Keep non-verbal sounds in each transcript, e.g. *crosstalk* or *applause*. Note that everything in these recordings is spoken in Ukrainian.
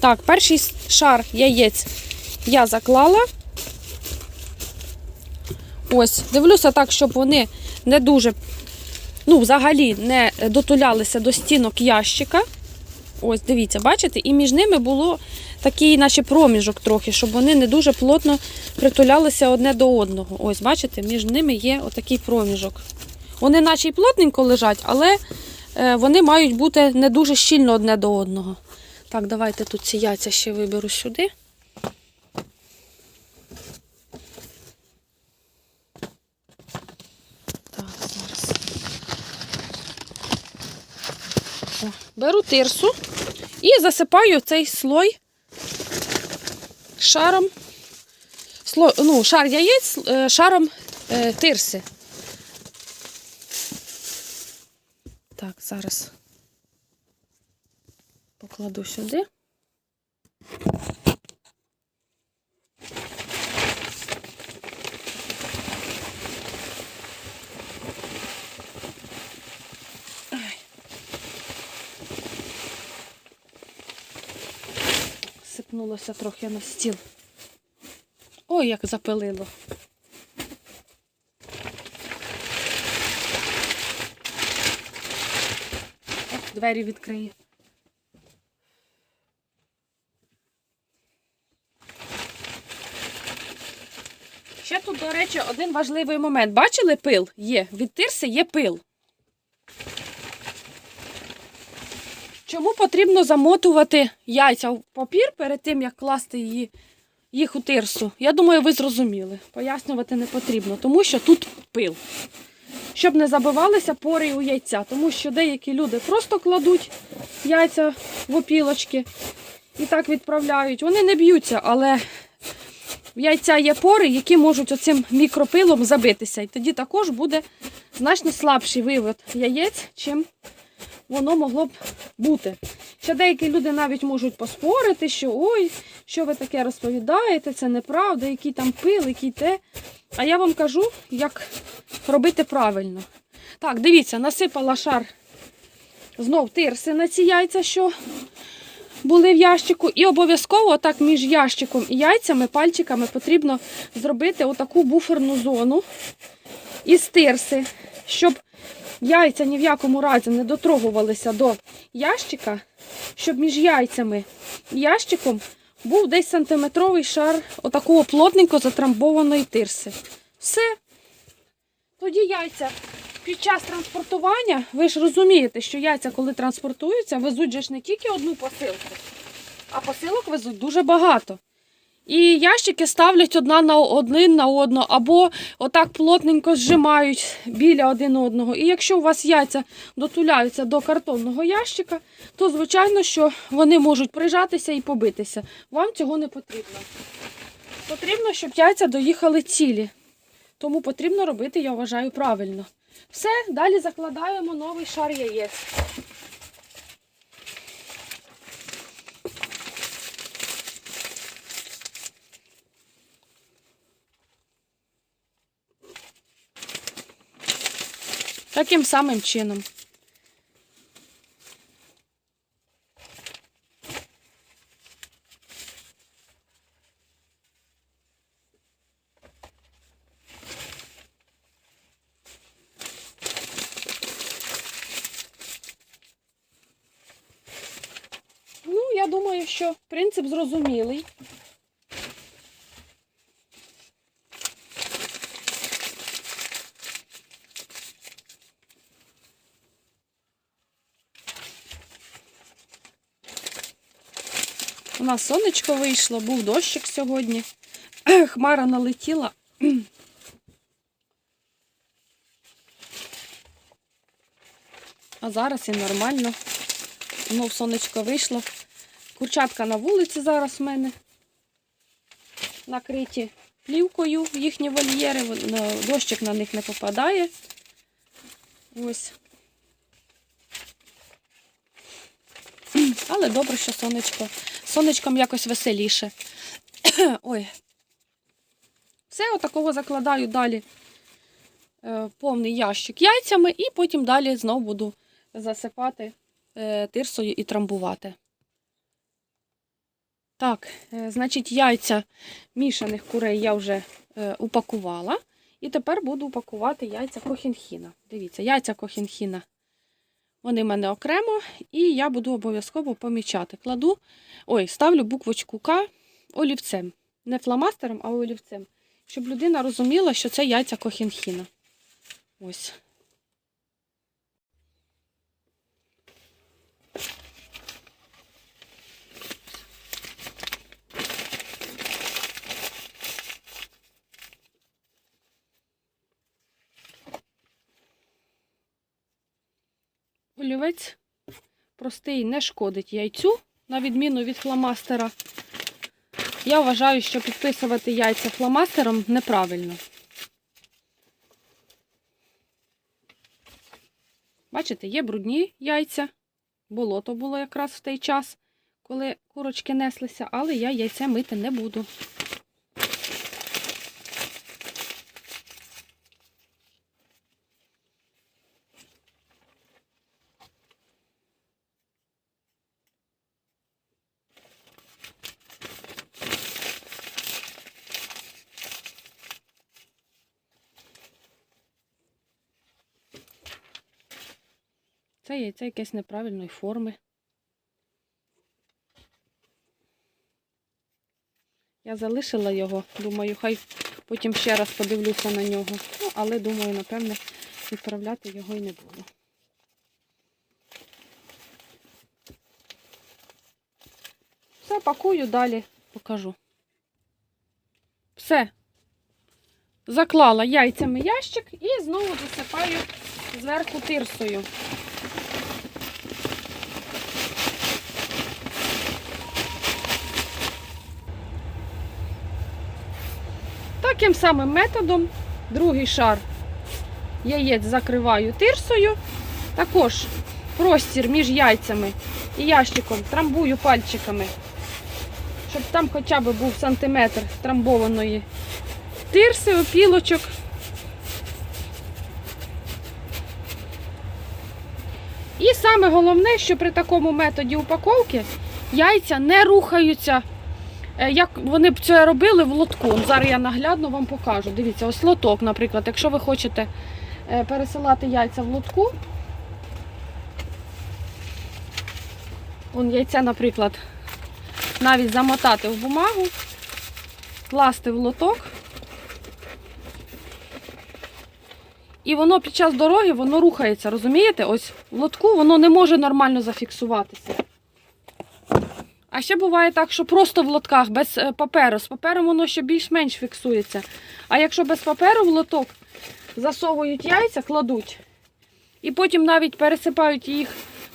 Так, перший шар яєць я заклала. Ось, дивлюся так, щоб вони не дуже, ну, взагалі не дотулялися до стінок ящика. Ось, дивіться, бачите? І між ними було такий, наче проміжок трохи, щоб вони не дуже плотно притулялися одне до одного. Ось, бачите, між ними є отакий проміжок. Вони наче й плотненько лежать, але е, вони мають бути не дуже щільно одне до одного. Так, давайте тут ці яйця ще виберу сюди. Так, зараз. Беру тирсу і засипаю цей слой шаром, слой, ну, шар яєць е, шаром е, тирси. Так, зараз покладу сюди. Сипнулося трохи на стіл. Ой, як запилило. Двері відкриє. Тут, до речі, один важливий момент. Бачили пил? Є. Від тирси є пил. Чому потрібно замотувати яйця в папір перед тим, як класти її, їх у тирсу? Я думаю, ви зрозуміли. Пояснювати не потрібно, тому що тут пил. Щоб не забивалися пори у яйця, тому що деякі люди просто кладуть яйця в опілочки і так відправляють. Вони не б'ються, але яйця є пори, які можуть оцим мікропилом забитися. І тоді також буде значно слабший вивод яєць, чим воно могло б бути. Ще деякі люди навіть можуть поспорити, що ой, що ви таке розповідаєте, це неправда, який там пил, який те. А я вам кажу, як робити правильно. Так, дивіться, насипала шар знов тирси на ці яйця, що були в ящику. І обов'язково так між ящиком і яйцями, пальчиками потрібно зробити отаку буферну зону із тирси, щоб яйця ні в якому разі не дотрогувалися до ящика, щоб між яйцями і ящиком був десь сантиметровий шар отакого плотненько затрамбованої тирси. Все. Тоді яйця під час транспортування, ви ж розумієте, що яйця, коли транспортуються, везуть же ж не тільки одну посилку, а посилок везуть дуже багато. І ящики ставлять одна на один на одну, або отак плотненько зжимають біля один одного. І якщо у вас яйця дотуляються до картонного ящика, то звичайно, що вони можуть прижатися і побитися. Вам цього не потрібно. Потрібно, щоб яйця доїхали цілі. Тому потрібно робити, я вважаю, правильно. Все, далі закладаємо новий шар яєць. Таким самим чином. Ну, я думаю, що принцип зрозумілий. У нас сонечко вийшло, був дощик сьогодні. *clears throat* Хмара налетіла. *clears throat* А зараз і нормально. Знов сонечко вийшло. Курчатка на вулиці зараз в мене. Накриті плівкою їхні вольєри, дощик на них не попадає. Ось. *clears throat* Але добре, що сонечко. Сонечком якось веселіше. *clears throat* Ой. Все, отакого закладаю далі е, повний ящик яйцями, і потім далі знову буду засипати е, тирсою і трамбувати. Так, е, значить, яйця мішаних курей я вже е, упакувала. І тепер буду упакувати яйця кохінхіна. Дивіться, яйця кохінхіна. Вони в мене окремо, і я буду обов'язково помічати. Кладу, ой, ставлю буквочку К олівцем. Не фломастером, а олівцем. Щоб людина розуміла, що це яйця кохінхіна. Ось. Олівець простий не шкодить яйцю, на відміну від фломастера. Я вважаю, що підписувати яйця фломастером неправильно. Бачите, є брудні яйця. Болото було якраз в той час, коли курочки неслися, але я яйця мити не буду. Це яйце якесь неправильної форми. Я залишила його, думаю, хай потім ще раз подивлюся на нього. Ну, але думаю, напевне, відправляти його і не буду. Все, пакую, далі покажу. Все. Заклала яйцями ящик і знову засипаю зверху тирсою. Таким самим методом другий шар яєць закриваю тирсою. Також простір між яйцями і ящиком трамбую пальчиками, щоб там хоча б був сантиметр трамбованої тирси, опілочок. І саме головне, що при такому методі упаковки яйця не рухаються Як вони б це робили в лотку? Зараз я наглядно вам покажу. Дивіться, ось лоток, наприклад, якщо ви хочете е, пересилати яйця в лотку. Вон яйця, наприклад, навіть замотати в бумагу, класти в лоток. І воно під час дороги воно рухається, розумієте? Ось в лотку воно не може нормально зафіксуватися. А ще буває так, що просто в лотках без е, паперу. З папером воно ще більш-менш фіксується. А якщо без паперу в лоток засовують яйця, кладуть, і потім навіть пересипають їх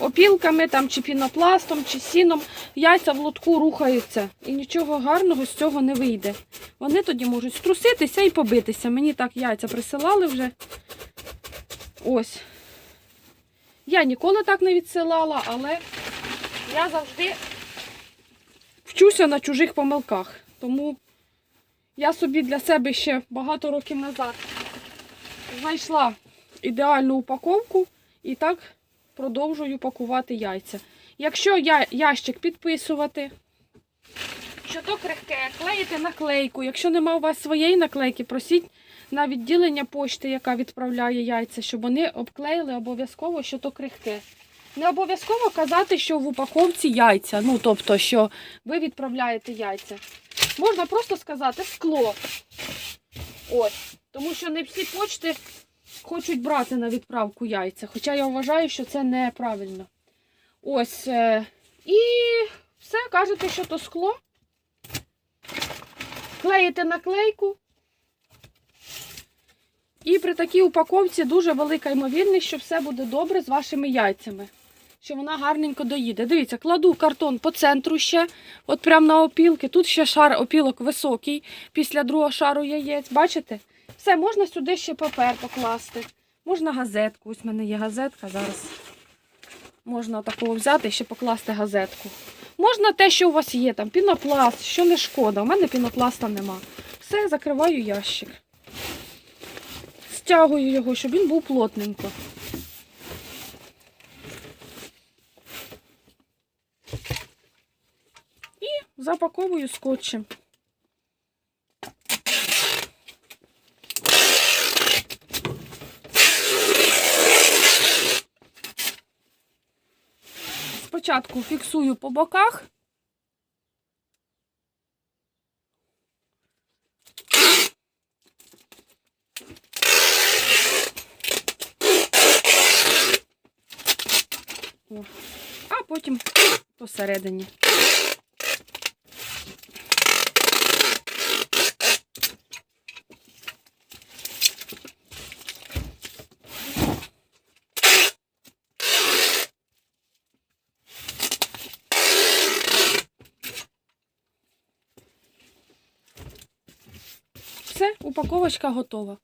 опілками там, чи пінопластом, чи сіном, яйця в лотку рухаються. І нічого гарного з цього не вийде. Вони тоді можуть струситися і побитися. Мені так яйця присилали вже. Ось. Я ніколи так не відсилала, але я завжди вчуся на чужих помилках. Тому я собі для себе ще багато років назад знайшла ідеальну упаковку і так продовжую пакувати яйця. Якщо я ящик підписувати, що то крихке, клеїти наклейку. Якщо нема у вас своєї наклейки, просіть на відділення пошти, яка відправляє яйця, щоб вони обклеїли обов'язково, що то крихке. Не обов'язково казати, що в упаковці яйця. Ну, тобто, що ви відправляєте яйця. Можна просто сказати скло. Ось. Тому що не всі почти хочуть брати на відправку яйця. Хоча я вважаю, що це неправильно. Ось. е, І все, кажете, що то скло. Клеїте наклейку. І при такій упаковці дуже велика ймовірність, що все буде добре з вашими яйцями. Що вона гарненько доїде. Дивіться, кладу картон по центру ще, от прямо на опілки. Тут ще шар опілок високий після другого шару яєць. Бачите? Все, можна сюди ще папер покласти. Можна газетку. Ось в мене є газетка зараз. Можна такого взяти і ще покласти газетку. Можна те, що у вас є, там пінопласт, що не шкода. У мене пінопласта нема. Все, закриваю ящик. Стягую його, щоб він був плотненько. І запаковую скотчем. Спочатку фіксую по боках. А потім посередині. Все, упаковочка готова.